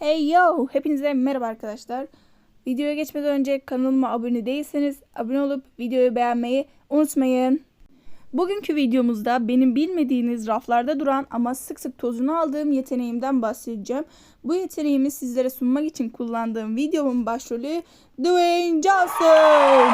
Hey yo! Hepinize merhaba arkadaşlar. Videoya geçmeden önce kanalıma abone değilseniz abone olup videoyu beğenmeyi unutmayın. Bugünkü videomuzda benim bilmediğiniz raflarda duran ama sık sık tozunu aldığım yeteneğimden bahsedeceğim. Bu yeteneğimi sizlere sunmak için kullandığım videomun başrolü Dwayne Johnson.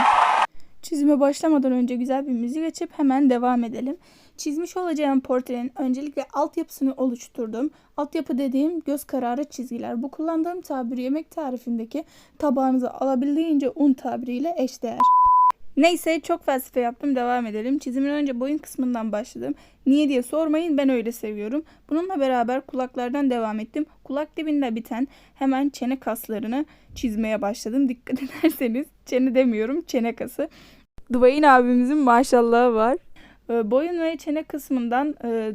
Çizime başlamadan önce güzel bir müzik açıp hemen devam edelim. Çizmiş olacağım portrenin öncelikle altyapısını oluşturdum. Altyapı dediğim göz kararı çizgiler. Bu kullandığım tabir yemek tarifindeki tabağınıza alabildiğince un tabiriyle eşdeğer. Neyse çok felsefe yaptım devam edelim. Çizimin önce boyun kısmından başladım. Niye diye sormayın ben öyle seviyorum. Bununla beraber kulaklardan devam ettim. Kulak dibinde biten hemen çene kaslarını çizmeye başladım. Dikkat ederseniz çene demiyorum çene kası. Dwayne abimizin maşallahı var. Ee, Boyun ve çene kısmından e,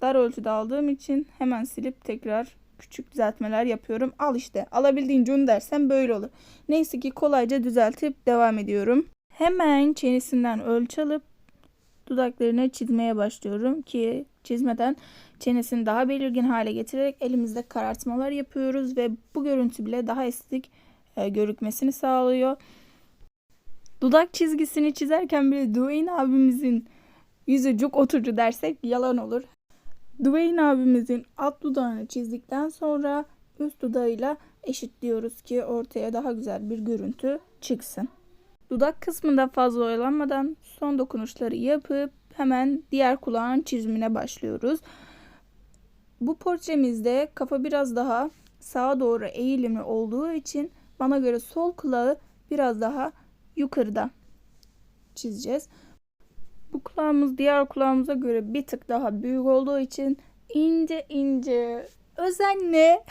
dar ölçüde aldığım için hemen silip tekrar küçük düzeltmeler yapıyorum. Al işte alabildiğince un dersem böyle olur. Neyse ki kolayca düzeltip devam ediyorum. Hemen çenesinden ölçü alıp dudaklarını çizmeye başlıyorum ki çizmeden çenesini daha belirgin hale getirerek elimizde karartmalar yapıyoruz ve bu görüntü bile daha estetik e, görükmesini sağlıyor. Dudak çizgisini çizerken bile Dwayne abimizin yüzü cuk oturucu dersek yalan olur. Dwayne abimizin alt dudağını çizdikten sonra üst dudağıyla eşitliyoruz ki ortaya daha güzel bir görüntü çıksın. Dudak kısmında fazla oyalanmadan son dokunuşları yapıp hemen diğer kulağın çizimine başlıyoruz. Bu portremizde kafa biraz daha sağa doğru eğilimli olduğu için bana göre sol kulağı biraz daha yukarıda çizeceğiz. Bu kulağımız diğer kulağımıza göre bir tık daha büyük olduğu için ince ince özenle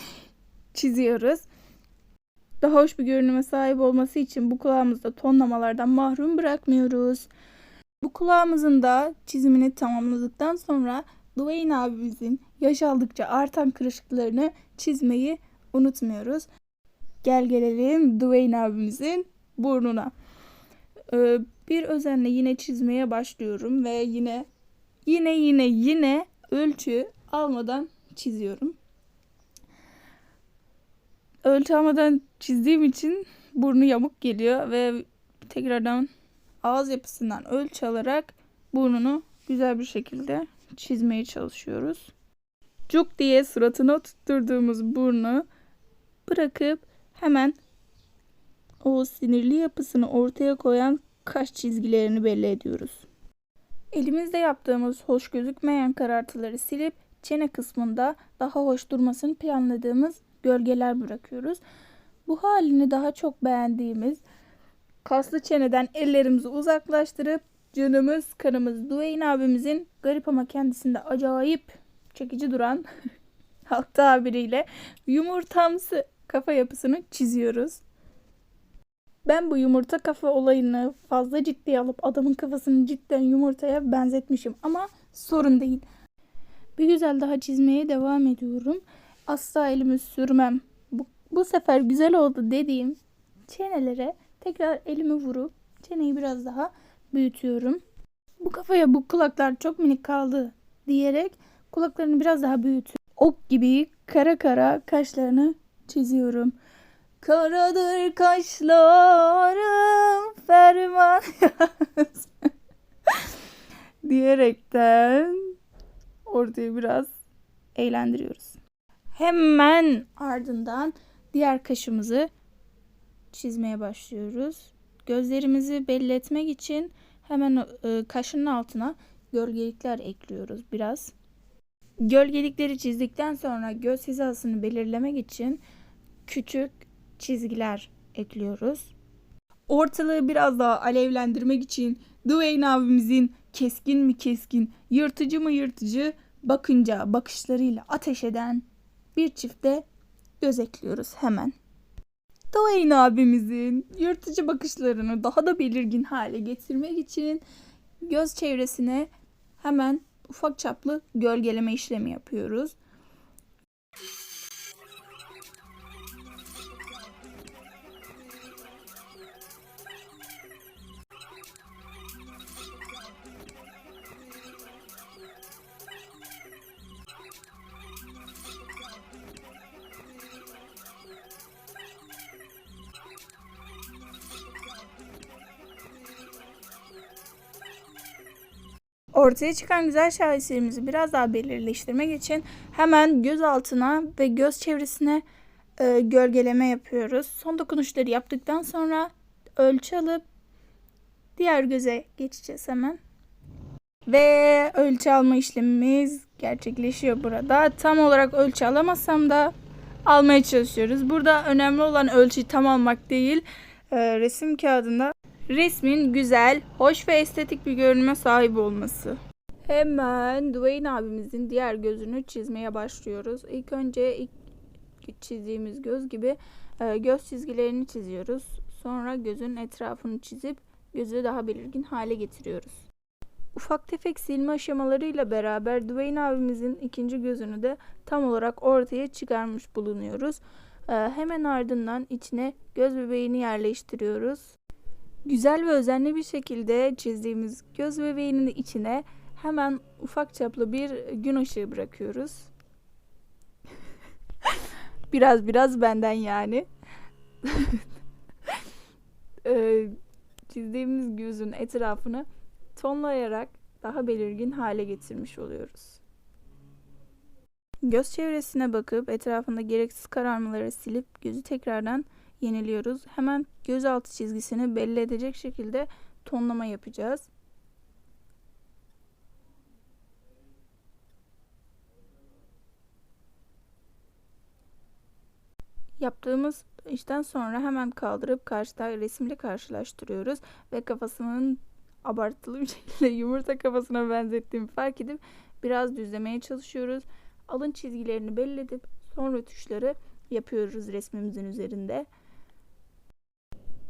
çiziyoruz. Daha hoş bir görünüme sahip olması için bu kulağımızda tonlamalardan mahrum bırakmıyoruz. Bu kulağımızın da çizimini tamamladıktan sonra Dwayne abimizin yaş aldıkça artan kırışıklarını çizmeyi unutmuyoruz. Gel gelelim Dwayne abimizin burnuna. Ee, bir özenle yine çizmeye başlıyorum ve yine yine yine yine ölçü almadan çiziyorum. Ölçü almadan çizdiğim için burnu yamuk geliyor ve tekrardan ağız yapısından ölçü alarak burnunu güzel bir şekilde çizmeye çalışıyoruz. Cuk diye suratına tutturduğumuz burnu bırakıp hemen o sinirli yapısını ortaya koyan kaş çizgilerini belli ediyoruz. Elimizde yaptığımız hoş gözükmeyen karartıları silip çene kısmında daha hoş durmasını planladığımız gölgeler bırakıyoruz. Bu halini daha çok beğendiğimiz kaslı çeneden ellerimizi uzaklaştırıp canımız kanımız Dwayne abimizin garip ama kendisinde acayip çekici duran halk tabiriyle yumurtamsı kafa yapısını çiziyoruz. Ben bu yumurta kafa olayını fazla ciddiye alıp adamın kafasını cidden yumurtaya benzetmişim ama sorun değil. Bir güzel daha çizmeye devam ediyorum. Asla elimi sürmem. Bu, bu sefer güzel oldu dediğim çenelere tekrar elimi vurup çeneyi biraz daha büyütüyorum. Bu kafaya bu kulaklar çok minik kaldı diyerek kulaklarını biraz daha büyütüp ok gibi kara kara kaşlarını çiziyorum. Karadır kaşlarım ferman diyerekten ortayı biraz eğlendiriyoruz. Hemen ardından diğer kaşımızı çizmeye başlıyoruz. Gözlerimizi belli etmek için hemen e, kaşının altına gölgelikler ekliyoruz biraz. Gölgelikleri çizdikten sonra göz hizasını belirlemek için küçük çizgiler ekliyoruz. Ortalığı biraz daha alevlendirmek için Dwayne abimizin keskin mi keskin, yırtıcı mı yırtıcı bakınca bakışlarıyla ateş eden bir çifte göz ekliyoruz hemen. Dwayne abimizin yırtıcı bakışlarını daha da belirgin hale getirmek için göz çevresine hemen ufak çaplı gölgeleme işlemi yapıyoruz. Ortaya çıkan güzel şaheserimizi biraz daha belirleştirmek için hemen göz altına ve göz çevresine e, gölgeleme yapıyoruz. Son dokunuşları yaptıktan sonra ölçü alıp diğer göze geçeceğiz hemen. Ve ölçü alma işlemimiz gerçekleşiyor burada. Tam olarak ölçü alamasam da almaya çalışıyoruz. Burada önemli olan ölçüyü tam almak değil, e, resim kağıdında resmin güzel, hoş ve estetik bir görünüme sahip olması. Hemen Dwayne abimizin diğer gözünü çizmeye başlıyoruz. İlk önce ilk çizdiğimiz göz gibi e, göz çizgilerini çiziyoruz. Sonra gözün etrafını çizip gözü daha belirgin hale getiriyoruz. Ufak tefek silme aşamalarıyla beraber Dwayne abimizin ikinci gözünü de tam olarak ortaya çıkarmış bulunuyoruz. E, hemen ardından içine göz bebeğini yerleştiriyoruz. Güzel ve özenli bir şekilde çizdiğimiz göz bebeğinin içine hemen ufak çaplı bir gün ışığı bırakıyoruz. biraz biraz benden yani. Ee, çizdiğimiz gözün etrafını tonlayarak daha belirgin hale getirmiş oluyoruz. Göz çevresine bakıp etrafında gereksiz kararmaları silip gözü tekrardan yeniliyoruz. Hemen göz altı çizgisini belli edecek şekilde tonlama yapacağız. Yaptığımız işten sonra hemen kaldırıp karşıda resimle karşılaştırıyoruz ve kafasının abartılı bir şekilde yumurta kafasına benzettiğimi fark edip biraz düzlemeye çalışıyoruz. Alın çizgilerini belli edip sonra tuşları yapıyoruz resmimizin üzerinde.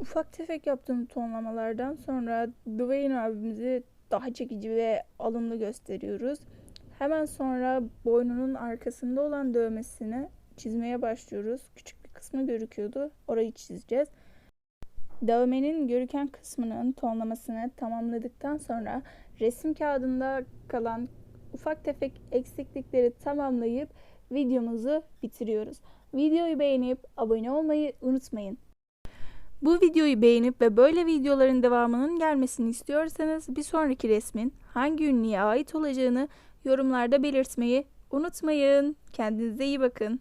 Ufak tefek yaptığım tonlamalardan sonra Dwayne abimizi daha çekici ve alımlı gösteriyoruz. Hemen sonra boynunun arkasında olan dövmesini çizmeye başlıyoruz. Küçük bir kısmı görüküyordu. Orayı çizeceğiz. Dövmenin görüken kısmının tonlamasını tamamladıktan sonra resim kağıdında kalan ufak tefek eksiklikleri tamamlayıp videomuzu bitiriyoruz. Videoyu beğenip abone olmayı unutmayın. Bu videoyu beğenip ve böyle videoların devamının gelmesini istiyorsanız bir sonraki resmin hangi ünlüye ait olacağını yorumlarda belirtmeyi unutmayın. Kendinize iyi bakın.